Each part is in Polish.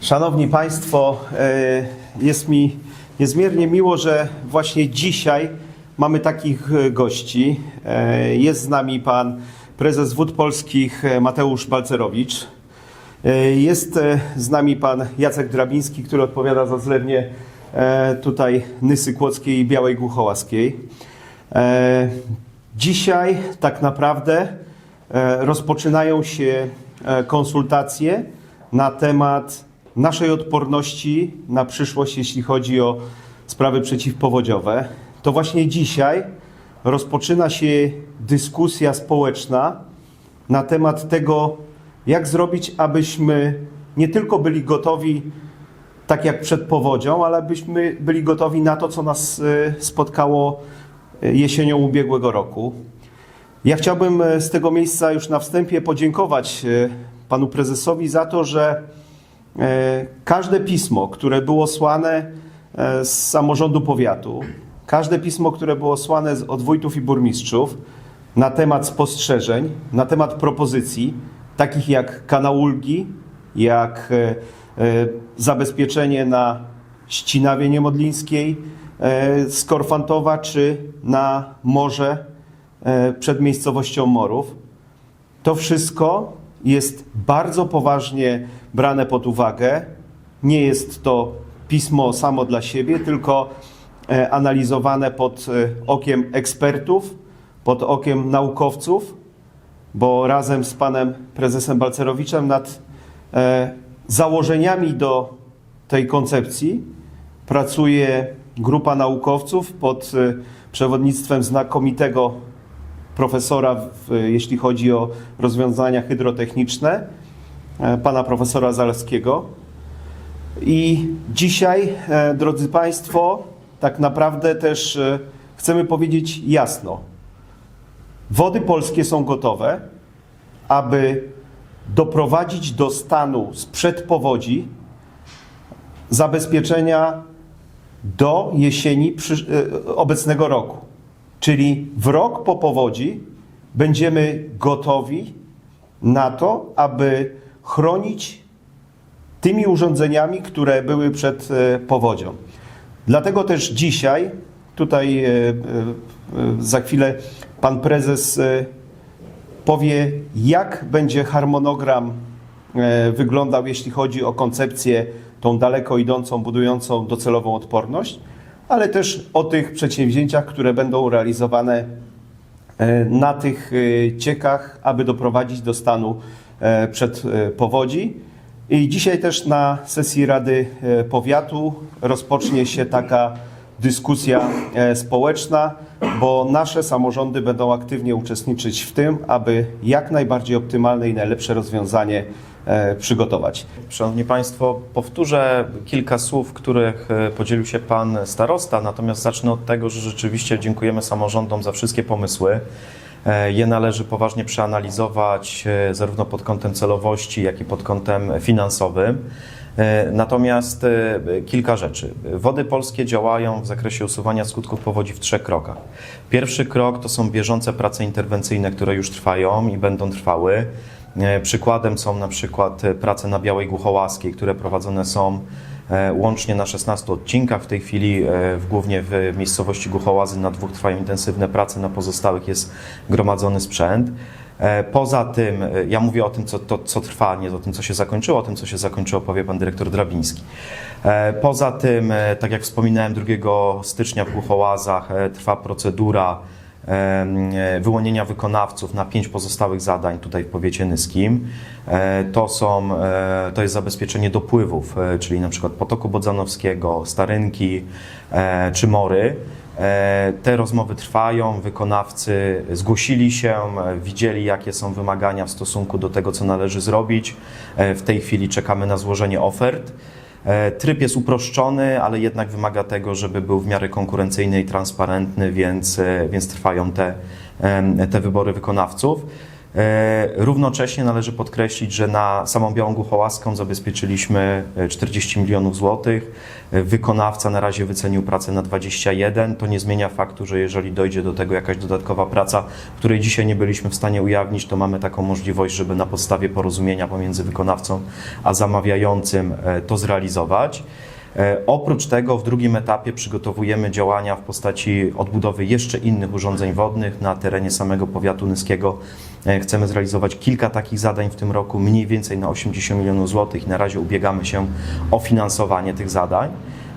Szanowni Państwo, e, jest mi niezmiernie miło, że właśnie dzisiaj mamy takich e, gości. E, Jest z nami pan prezes Wód Polskich Mateusz Balcerowicz. Jest z nami pan Jacek Drabiński, który odpowiada za zlewnie tutaj Nysy Kłodzkiej i Białej Głuchołaskiej. Dzisiaj tak naprawdę rozpoczynają się konsultacje na temat naszej odporności na przyszłość, jeśli chodzi o sprawy przeciwpowodziowe. To właśnie dzisiaj rozpoczyna się dyskusja społeczna na temat tego, jak zrobić, abyśmy nie tylko byli gotowi tak jak przed powodzią, ale abyśmy byli gotowi na to, co nas e, spotkało e, jesienią ubiegłego roku. Ja chciałbym e, z tego miejsca już na wstępie podziękować panu prezesowi za to, że każde pismo, które było słane e, z samorządu powiatu, każde pismo, które było słane od wójtów i burmistrzów na temat spostrzeżeń, na temat propozycji, takich jak kanał ulgi, jak e, e, zabezpieczenie na ścinawie niemodlińskiej e, z Korfantowa, czy na morze e, przed miejscowością Morów. To wszystko jest bardzo poważnie brane pod uwagę. Nie jest to pismo samo dla siebie, tylko e, analizowane pod e, okiem ekspertów, pod okiem naukowców, bo razem z panem prezesem Balcerowiczem nad e, założeniami do tej koncepcji pracuje grupa naukowców pod przewodnictwem znakomitego profesora, w, jeśli chodzi o rozwiązania hydrotechniczne, e, pana profesora Zalewskiego. I dzisiaj, e, drodzy Państwo, tak naprawdę też e, chcemy powiedzieć jasno: wody polskie są gotowe, aby doprowadzić do stanu sprzed powodzi zabezpieczenia do jesieni obecnego roku. Czyli w rok po powodzi będziemy gotowi na to, aby chronić tymi urządzeniami, które były przed e, powodzią. Dlatego też dzisiaj, tutaj e, e, za chwilę pan prezes powie, jak będzie harmonogram wyglądał, jeśli chodzi o koncepcję tą daleko idącą, budującą docelową odporność, ale też o tych przedsięwzięciach, które będą realizowane e, na tych e, ciekach, aby doprowadzić do stanu e, przed powodzi. I dzisiaj też na sesji Rady Powiatu rozpocznie się taka dyskusja społeczna, bo nasze samorządy będą aktywnie uczestniczyć w tym, aby jak najbardziej optymalne i najlepsze rozwiązanie przygotować. Szanowni Państwo, powtórzę kilka słów, których e, podzielił się Pan Starosta, natomiast zacznę od tego, że rzeczywiście dziękujemy samorządom za wszystkie pomysły. E, Je należy poważnie przeanalizować e, zarówno pod kątem celowości, jak i pod kątem finansowym. E, Natomiast e, kilka rzeczy. Wody polskie działają w zakresie usuwania skutków powodzi w trzech krokach. Pierwszy krok to są bieżące prace interwencyjne, które już trwają i będą trwały. E, Przykładem są na przykład e, prace na Białej Głuchołaskiej, które prowadzone są e, łącznie na 16 odcinkach. W tej chwili w, głównie w miejscowości Głuchołazy na dwóch trwają intensywne prace, na pozostałych jest gromadzony sprzęt. Poza tym, ja mówię o tym, co, to, co trwa, nie o tym, co się zakończyło, o tym, co się zakończyło, powie pan dyrektor Drabiński. Poza tym, tak jak wspominałem, 2 stycznia w Głuchołazach trwa procedura wyłonienia wykonawców na pięć pozostałych zadań tutaj w powiecie nyskim. E, To, są, e, to jest zabezpieczenie dopływów, e, czyli na przykład Potoku Bodzanowskiego, Starynki czy Mory. Te rozmowy trwają, wykonawcy zgłosili się, widzieli jakie są wymagania w stosunku do tego, co należy zrobić. W tej chwili czekamy na złożenie ofert. E, Tryb jest uproszczony, ale jednak wymaga tego, żeby był w miarę konkurencyjny i transparentny, więc, e, więc trwają te, te wybory wykonawców. E, Równocześnie należy podkreślić, że na samą Białą Głuchołaską zabezpieczyliśmy e, 40 milionów złotych. E, Wykonawca na razie wycenił pracę na 21. To nie zmienia faktu, że jeżeli dojdzie do tego jakaś dodatkowa praca, której dzisiaj nie byliśmy w stanie ujawnić, to mamy taką możliwość, żeby na podstawie porozumienia pomiędzy wykonawcą a zamawiającym e, to zrealizować. E, Oprócz tego w drugim etapie przygotowujemy działania w postaci odbudowy jeszcze innych urządzeń wodnych na terenie samego powiatu nyskiego. E, Chcemy zrealizować kilka takich zadań w tym roku, mniej więcej na 80 milionów złotych na razie ubiegamy się o finansowanie tych zadań.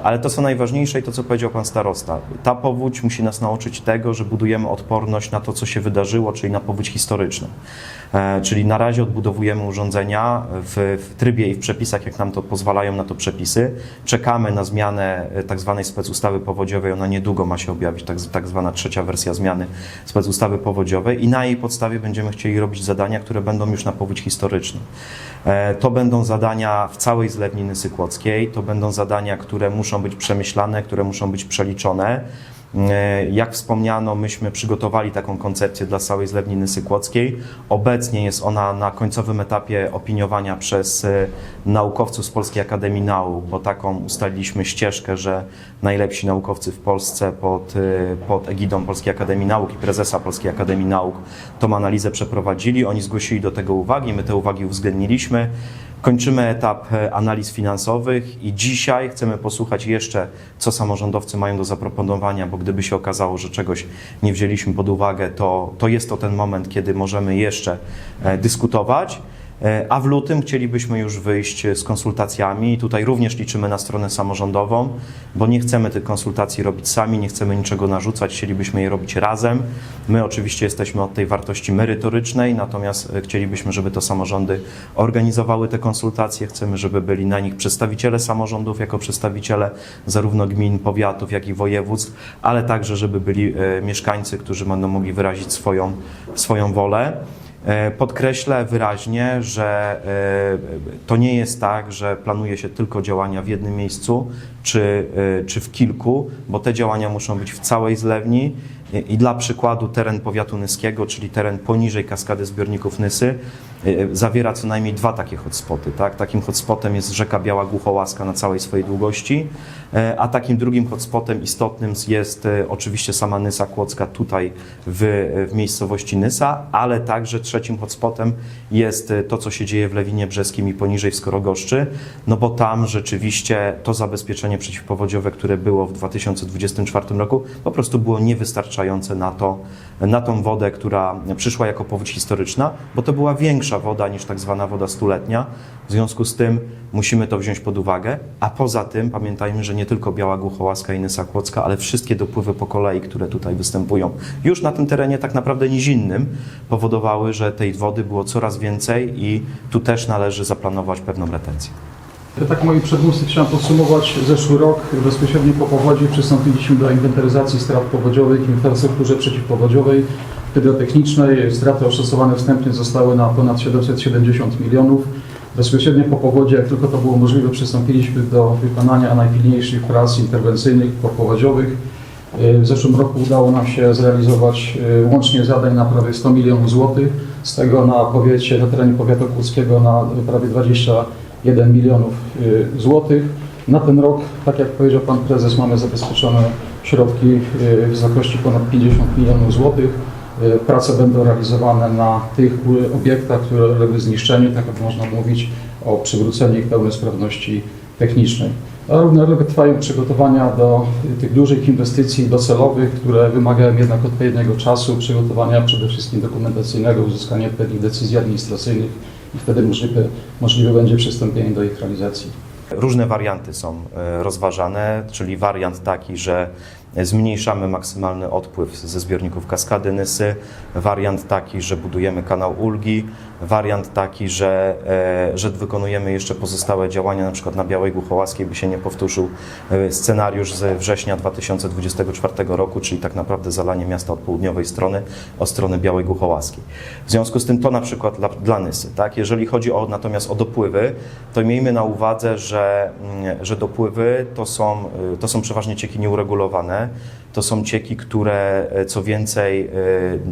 Ale to co najważniejsze i to, co powiedział pan starosta. Ta powódź musi nas nauczyć tego, że budujemy odporność na to, co się wydarzyło, czyli na powódź historyczną. E, Czyli na razie odbudowujemy urządzenia w, w trybie i w przepisach, jak nam to pozwalają na to przepisy. Czekamy na zmianę e, tak zwanej specustawy powodziowej. Ona niedługo ma się objawić, tak, tak zwana trzecia wersja zmiany specustawy powodziowej i na jej podstawie będziemy chcieli robić zadania, które będą już na powódź historyczną. E, To będą zadania w całej zlewniny Sykłockiej, to będą zadania, które muszą być przemyślane, które muszą być przeliczone. E, Jak wspomniano, myśmy przygotowali taką koncepcję dla całej zlewniny Sykłockiej. Obecnie jest ona na końcowym etapie opiniowania przez e, naukowców z Polskiej Akademii Nauk, bo taką ustaliliśmy ścieżkę, że najlepsi naukowcy w Polsce pod, e, pod egidą Polskiej Akademii Nauk i prezesa Polskiej Akademii Nauk tą analizę przeprowadzili. Oni zgłosili do tego uwagi, my te uwagi uwzględniliśmy. Kończymy etap e, analiz finansowych i dzisiaj chcemy posłuchać jeszcze, co samorządowcy mają do zaproponowania, bo gdyby się okazało, że czegoś nie wzięliśmy pod uwagę, to, to jest to ten moment, kiedy możemy jeszcze e, dyskutować. E, A w lutym chcielibyśmy już wyjść z konsultacjami tutaj również liczymy na stronę samorządową, bo nie chcemy tych konsultacji robić sami, nie chcemy niczego narzucać, chcielibyśmy je robić razem. My oczywiście jesteśmy od tej wartości merytorycznej, natomiast e, chcielibyśmy, żeby to samorządy organizowały te konsultacje. Chcemy, żeby byli na nich przedstawiciele samorządów, jako przedstawiciele zarówno gmin, powiatów, jak i województw, ale także, żeby byli e, mieszkańcy, którzy będą mogli wyrazić swoją, swoją wolę. E, Podkreślę wyraźnie, że e, to nie jest tak, że planuje się tylko działania w jednym miejscu czy, e, czy w kilku, bo te działania muszą być w całej zlewni. I- dla przykładu teren powiatu nyskiego, czyli teren poniżej kaskady zbiorników Nysy, zawiera co najmniej dwa takie hotspoty. Tak? Takim hotspotem jest rzeka Biała Głuchołaska na całej swojej długości, e, a takim drugim hotspotem istotnym jest e, oczywiście sama Nysa Kłodzka tutaj w, w miejscowości Nysa, ale także trzecim hotspotem jest e, to, co się dzieje w Lewinie Brzeskim i poniżej w Skorogoszczy, no bo tam rzeczywiście to zabezpieczenie przeciwpowodziowe, które było w 2024 roku, po prostu było niewystarczające na, to, na tą wodę, która przyszła jako powódź historyczna, bo to była większa woda niż tak zwana woda stuletnia. W związku z tym musimy to wziąć pod uwagę, a poza tym pamiętajmy, że nie tylko Biała Głuchołaska i Nysa Kłodzka, ale wszystkie dopływy po kolei, które tutaj występują już na tym terenie tak naprawdę nizinnym, powodowały, że tej wody było coraz więcej i tu też należy zaplanować pewną retencję. Tak moi przedmówcy chciałem podsumować zeszły rok. Bezpośrednio po powodzi przystąpiliśmy do inwentaryzacji strat powodziowych infrastrukturze przeciwpowodziowej, hydrotechnicznej. Straty oszacowane wstępnie zostały na ponad 770 milionów. Bezpośrednio po powodzi, jak tylko to było możliwe, przystąpiliśmy do wykonania najpilniejszych prac interwencyjnych popowodziowych. W zeszłym roku udało nam się zrealizować y, łącznie zadań na prawie 100 milionów złotych, z tego na powiecie, na terenie powiatu kłodzkiego na prawie 21 milionów y, złotych. Na ten rok, tak jak powiedział Pan Prezes, mamy zabezpieczone środki y, w wysokości ponad 50 milionów złotych. Y, Prace będą realizowane na tych y, obiektach, które uległy zniszczeniu, tak jak można mówić o przywróceniu ich pełnej sprawności technicznej. A równolegle trwają przygotowania do tych dużych inwestycji docelowych, które wymagają jednak odpowiedniego czasu, przygotowania przede wszystkim dokumentacyjnego, uzyskania odpowiednich decyzji administracyjnych i wtedy możliwe, możliwe będzie przystąpienie do ich realizacji. Różne warianty są rozważane, czyli wariant taki, że zmniejszamy maksymalny odpływ ze zbiorników Kaskady Nysy, wariant taki, że budujemy kanał Ulgi, wariant taki, że, e, że wykonujemy jeszcze pozostałe działania, na przykład na Białej Głuchołaskiej, by się nie powtórzył e, scenariusz ze września 2024 roku, czyli tak naprawdę zalanie miasta od południowej strony od strony Białej Głuchołaskiej. W związku z tym to na przykład dla, dla Nysy. Tak? Jeżeli chodzi o, natomiast o dopływy, to miejmy na uwadze, że, mm, że dopływy to są, y, to są przeważnie cieki nieuregulowane, to są cieki, które co więcej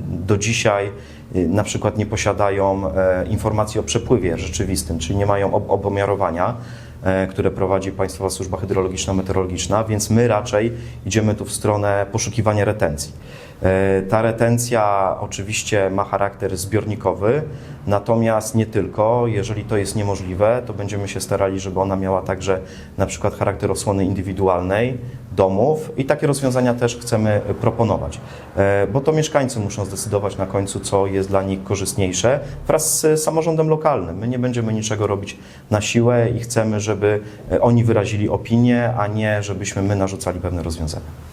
do dzisiaj na przykład nie posiadają e, informacji o przepływie rzeczywistym, czyli nie mają ob- obomiarowania, e, które prowadzi Państwowa Służba Hydrologiczno-Meteorologiczna, więc my raczej idziemy tu w stronę poszukiwania retencji. E, Ta retencja oczywiście ma charakter zbiornikowy, natomiast nie tylko. Jeżeli to jest niemożliwe, to będziemy się starali, żeby ona miała także na przykład charakter osłony indywidualnej domów i takie rozwiązania też chcemy proponować, E, bo to mieszkańcy muszą zdecydować na końcu, co jest dla nich korzystniejsze wraz z samorządem lokalnym. My nie będziemy niczego robić na siłę i chcemy, żeby e, oni wyrazili opinię, a nie żebyśmy my narzucali pewne rozwiązania.